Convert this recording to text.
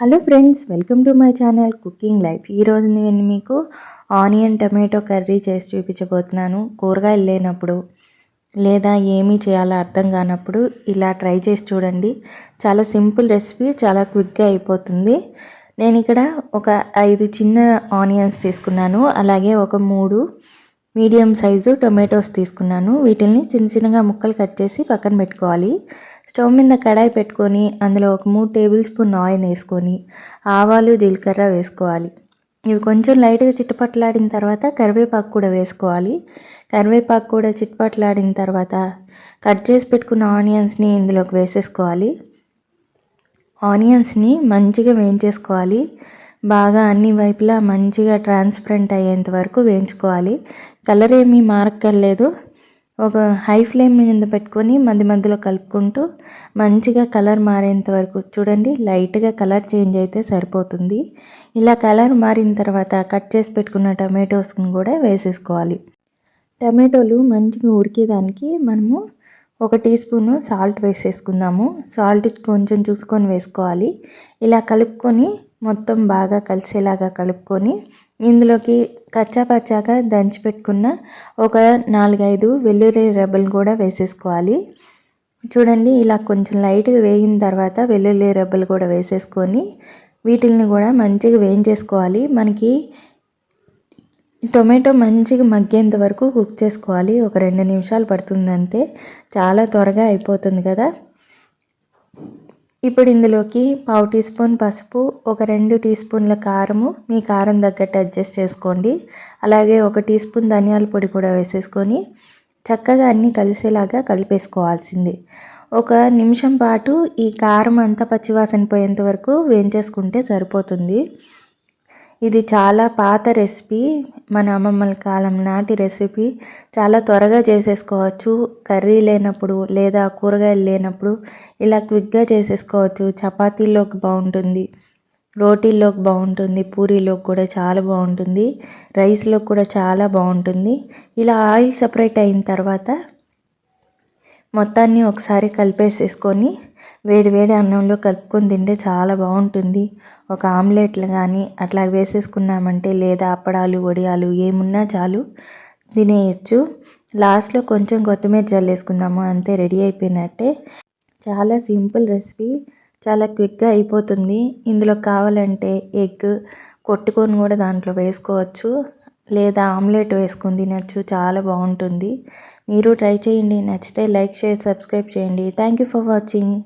Hello friends welcome to my channel cooking life. ఈరోజు నేను మీకు ఆనియన్ టమాటో కర్రీ చేసి చూపించబోతున్నాను. కూరగాయలు లేనప్పుడు లేదా ఏమీ చేయాలో అర్థం కానప్పుడు ఇలా ట్రై చేసి చూడండి. చాలా సింపుల్ రెసిపీ చాలా క్విక్గా అయిపోతుంది. నేను ఇక్కడ ఒక ఐదు చిన్న ఆనియన్స్ తీసుకున్నాను. అలాగే ఒక మూడు మీడియం సైజు టొమాటోస్ తీసుకున్నాను. వీటిని చిన్న చిన్నగా ముక్కలు కట్ చేసి పక్కన పెట్టుకోవాలి. స్టవ్ మీద కడాయి పెట్టుకొని అందులో ఒక మూడు టేబుల్ స్పూన్ ఆయిల్ వేసుకొని ఆవాలు జీలకర్ర వేసుకోవాలి. ఇవి కొంచెం లైట్గా చిట్టుపట్లాడిన తర్వాత కరివేపాకు కూడా వేసుకోవాలి. కరివేపాకు కూడా చిట్టుపట్లాడిన తర్వాత కట్ చేసి పెట్టుకున్న ఆనియన్స్ని ఇందులోకి వేసేసుకోవాలి. ఆనియన్స్ని మంచిగా వేయించేసుకోవాలి. బాగా అన్ని వైపులా మంచిగా ట్రాన్స్పరెంట్ అయ్యేంత వరకు వేయించుకోవాలి. కలర్ ఏమీ మారక్కర్లేదు. ఒక హై ఫ్లేమ్ మీద పెట్టుకొని మధ్య మధ్యలో కలుపుకుంటూ మంచిగా కలర్ మారేంత వరకు చూడండి లైట్గా కలర్ చేంజ్ అయితే సరిపోతుంది. ఇలా కలర్ మారిన తర్వాత కట్ చేసి పెట్టుకున్న టమాటోస్ని కూడా వేసేసుకోవాలి. టమాటోలు మంచిగా ఉడికేదానికి మనము ఒక టీ స్పూను సాల్ట్ వేసేసుకుందాము. సాల్ట్ కొంచెం చూసుకొని వేసుకోవాలి. ఇలా కలుపుకొని మొత్తం బాగా కలిసేలాగా కలుపుకొని ఇందులోకి కచ్చా పచ్చాగా దంచి పెట్టుకున్న ఒక నాలుగైదు వెల్లుల్లి రెబ్బలు కూడా వేసేసుకోవాలి. చూడండి ఇలా కొంచెం లైట్గా వేగిన తర్వాత వెల్లుల్లి రెబ్బలు కూడా వేసేసుకొని వీటిల్ని కూడా మంచిగా వేయించేసుకోవాలి. మనకి టొమాటో మంచిగా మగ్గేంత వరకు కుక్ చేసుకోవాలి. ఒక రెండు నిమిషాలు పడుతుంది అంతే చాలా త్వరగా అయిపోతుంది కదా. ఇప్పుడు ఇందులోకి పావు టీ స్పూన్ పసుపు ఒక రెండు టీ స్పూన్ల కారము మీ కారం తగ్గట్టు అడ్జస్ట్ చేసుకోండి. అలాగే ఒక టీ స్పూన్ ధనియాల పొడి కూడా వేసేసుకొని చక్కగా అన్నీ కలిసేలాగా కలిపేసుకోవాల్సింది. ఒక నిమిషం పాటు ఈ కారం అంతా పచ్చివాసన పోయేంత వరకు వేయించేసుకుంటే సరిపోతుంది. ఇది చాలా పాత రెసిపీ మన అమ్మమ్మల కాలం నాటి రెసిపీ చాలా త్వరగా చేసేసుకోవచ్చు. కర్రీ లేనప్పుడు లేదా కూరగాయలు లేనప్పుడు ఇలా క్విక్గా చేసేసుకోవచ్చు. చపాతీల్లోకి బాగుంటుంది. రోటీల్లోకి బాగుంటుంది. పూరీలోకి కూడా చాలా బాగుంటుంది. రైస్లో కూడా చాలా బాగుంటుంది. ఇలా ఆయిల్ సపరేట్ అయిన తర్వాత మొత్తాన్ని ఒకసారి కలిపేసేసుకొని వేడి వేడి అన్నంలో కలుపుకొని తింటే చాలా బాగుంటుంది. ఒక ఆమ్లెట్లు కానీ అట్లా వేసేసుకున్నామంటే లేదా అప్పడాలు వడియాలు ఏమున్నా చాలు తినేయచ్చు. లాస్ట్లో కొంచెం కొత్తిమీర జల్లేసుకుందాము అంతే రెడీ అయిపోయినట్టే. చాలా సింపుల్ రెసిపీ చాలా క్విక్గా అయిపోతుంది. ఇందులో కావాలంటే ఎగ్ కొట్టుకొని కూడా దాంట్లో వేసుకోవచ్చు లేదా ఆమ్లెట్ వేసుకొని తినచ్చు చాలా బాగుంటుంది. మీరు ట్రై చేయండి నచ్చితే లైక్ షేర్ సబ్స్క్రైబ్ చేయండి. Thank you for watching.